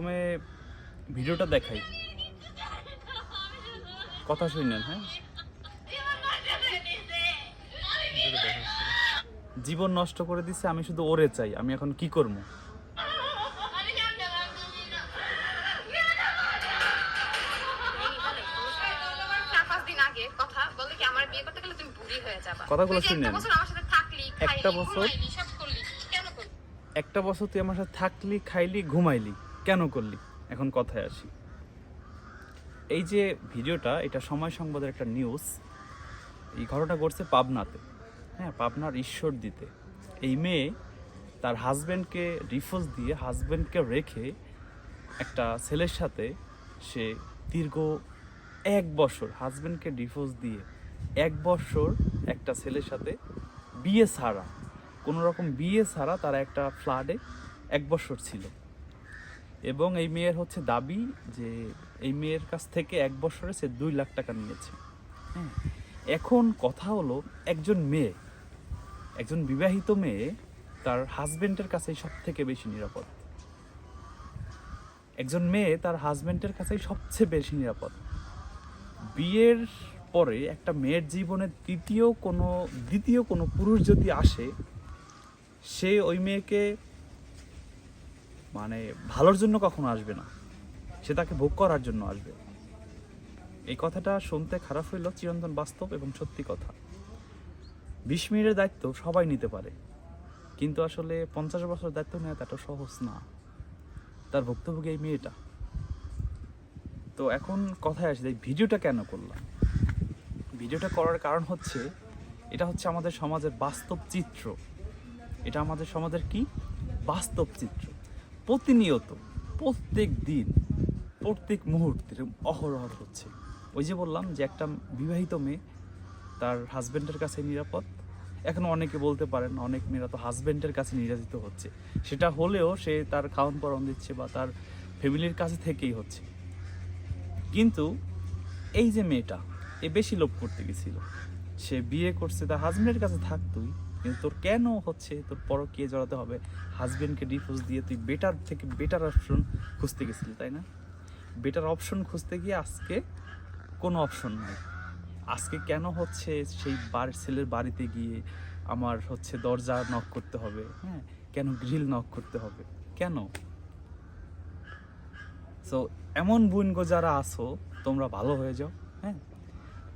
প্রথমে ভিডিওটা দেখাই। কথা শুনেন হ্যাঁ? জীবন নষ্ট করে দিছে আমি শুধু ওরে চাই আমি এখন কি করব? কথাগুলো শুনেন। একটা বছর একটা বছর তুই আমার সাথে থাকলি খাইলি ঘুমাইলি। কেন করলি? এখন কথায় আসি। এই যে ভিডিওটা, এটা সময় সংবাদের একটা নিউজ এই ঘটনা ঘটছে পাবনাতে। হ্যাঁ পাবনার ঈশ্বর দিতে এই মেয়ে তার হাজব্যান্ডকে রিফোর্স দিয়ে হাজব্যান্ডকে রেখে একটা ছেলের সাথে সে দীর্ঘ এক বছর হাজব্যান্ডকে ডিভোর্স দিয়ে এক বছর একটা ছেলের সাথে বিয়ে ছাড়া। কোনো রকম বিয়ে ছাড়া তারা একটা ফ্ল্যাটে এক বছর ছিল। এবং এই মেয়ের হচ্ছে দাবি যে এই মেয়ের কাছ থেকে এক বছরে সে দুই লাখ টাকা নিয়েছে। হ্যাঁ এখন কথা হলো একজন মেয়ে, একজন বিবাহিত মেয়ে তার হাজবেন্ডের কাছেই সব থেকে বেশি নিরাপদ। একজন মেয়ে তার হাজবেন্ডের কাছেই সবচেয়ে বেশি নিরাপদ। বিয়ের পরে একটা মেয়ের জীবনে তৃতীয় কোনো, দ্বিতীয় কোনো পুরুষ যদি আসে, সে ওই মেয়েকে মানে ভালোর জন্য কখনো আসবে না। সে তাকে ভোগ করার জন্য আসবে। এই কথাটা শুনতে খারাপ হইল চিরন্তন বাস্তব এবং সত্যি কথা। বিশ মিনিটের দায়িত্ব সবাই নিতে পারে। কিন্তু আসলে পঞ্চাশ বছর দায়িত্ব নেওয়া এত সহজ না। তার ভুক্তভোগী এই মেয়েটা। তো এখন কথায় আসি যে ভিডিওটা কেন করলাম? ভিডিওটা করার কারণ হচ্ছে, এটা হচ্ছে আমাদের সমাজের বাস্তব চিত্র। এটা আমাদের সমাজের কি? বাস্তব চিত্র। প্রতিনিয়ত, প্রত্যেক দিন, প্রত্যেক মুহূর্তে অহরহ হচ্ছে। ওই যে বললাম যে একটা বিবাহিত মেয়ে, তার হাজব্যান্ডের কাছে নিরাপদ। এখন অনেকে বলতে পারেন, অনেক মেয়েরা তো হাজব্যান্ডের কাছে নির্যাতিত হচ্ছে। সেটা হলেও সে তার খাওয়ান পরন দিচ্ছে বা তার ফ্যামিলির কাছে থেকেই হচ্ছে। কিন্তু এই যে মেয়েটা, এ বেশি লোভ করতে গেছিল। সে বিয়ে করছে তার হাজবেন্ডের কাছে থাক তুই। কিন্তু তোর কেন হচ্ছে? তোর পর কে জড়াতে হবে। হাজবেন্ডকে ডিভোর্স দিয়ে তুই বেটার থেকে বেটার অপশন খুঁজতে গেছিলি, তাই না? বেটার অপশন খুঁজতে গিয়ে আজকে কোনো অপশন নাই। আজকে কেন হচ্ছে সেই বাড়ির ছেলের বাড়িতে গিয়ে আমার হচ্ছে দরজা নক করতে হবে? হ্যাঁ কেন গ্রিল নক করতে হবে? কেন? সো এমন বোনগো যারা আছো, তোমরা ভালো হয়ে যাও হ্যাঁ?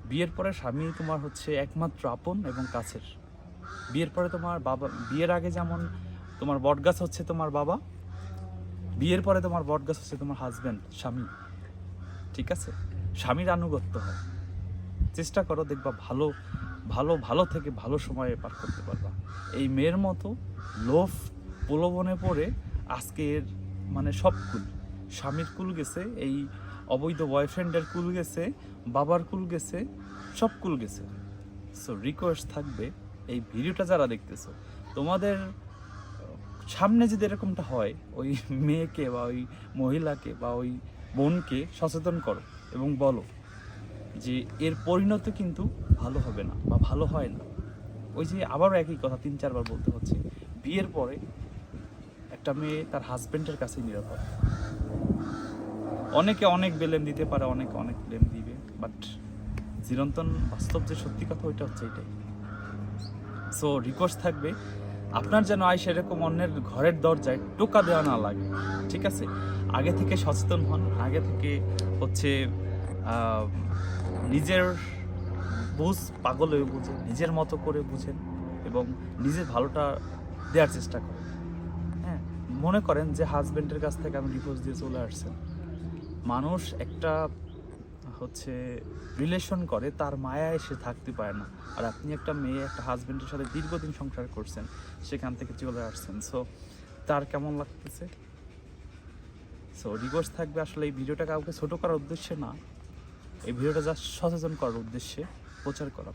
বিয়ের পরে স্বামী তোমার হচ্ছে একমাত্র আপন এবং কাছের। বিয়ের পরে তোমার বাবা বিয়ের আগে যেমন তোমার বটগাছ হচ্ছে তোমার বাবা, বিয়ের পরে তোমার বটগাছ হচ্ছে তোমার হাজব্যান্ড স্বামী। ঠিক আছে? স্বামীর আনুগত্য হয়। চেষ্টা করো, দেখবা ভালো ভালো ভালো থেকে ভালো সময়ে পার করতে পারবা। এই মেয়ের মতো লোভ প্রলোভনে পড়ে আজকের মানে সব কুল। স্বামীর কুল গেছে এই অবৈধ বয়ফ্রেন্ডের কুল গেছে, বাবার কুল গেছে, সব কুল গেছে। সো রিকোয়েস্ট থাকবে, এই ভিডিওটা যারা দেখতেছো, তোমাদের, সামনে যদি এরকমটা হয়, ওই মেয়েকে বা ওই মহিলাকে বা ওই বোনকে সচেতন করো এবং বলো যে এর পরিণত কিন্তু ভালো হবে না বা ভালো হয় না। ওই যে আবারও একই কথা, তিন, চারবার বলতে হচ্ছে। বিয়ের পরে একটা মেয়ে তার হাজব্যান্ডের কাছে নিরাপদ। অনেকে অনেক বেলেম দিতে পারে, অনেকে অনেক ব্লেম দিবে বাট চিরন্তন বাস্তব যে সত্যি কথা, ওইটা হচ্ছে এটাই। সো রিকোয়েস্ট থাকবে। আপনার যেন আয় সেরকম অন্যের ঘরের দরজায় টোকা দেওয়া না লাগে, ঠিক আছে? আগে থেকে সচেতন হন, আগে থেকে হচ্ছে নিজের বুঝ পাগল হয়ে বুঝেন নিজের মতো করে বুঝেন এবং নিজের ভালোটা দেওয়ার চেষ্টা করেন। হ্যাঁ মনে করেন যে হাজবেন্ডের কাছ থেকে আমি ডিভোর্স দিয়ে চলে আসছেন। মানুষ একটা, হচ্ছে রিলেশন করে, তার মায়ায় সে থাকতে পারে না। আর আপনি একটা মেয়ে, একটা হাজবেন্ডের সাথে দীর্ঘদিন সংসার করছেন, সেখান থেকে চলে আসছেন। সো তার কেমন লাগতেছে? সো রিকোয়েস্ট থাকবে আসলে এই ভিডিওটা কাউকে ছোটো করার উদ্দেশ্যে না। এই ভিডিওটা জাস্ট সচেতন করার উদ্দেশ্যে প্রচার করা।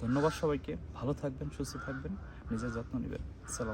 ধন্যবাদ সবাইকে। ভালো থাকবেন, সুস্থ থাকবেন। নিজের যত্ন নেবেন। সালাম।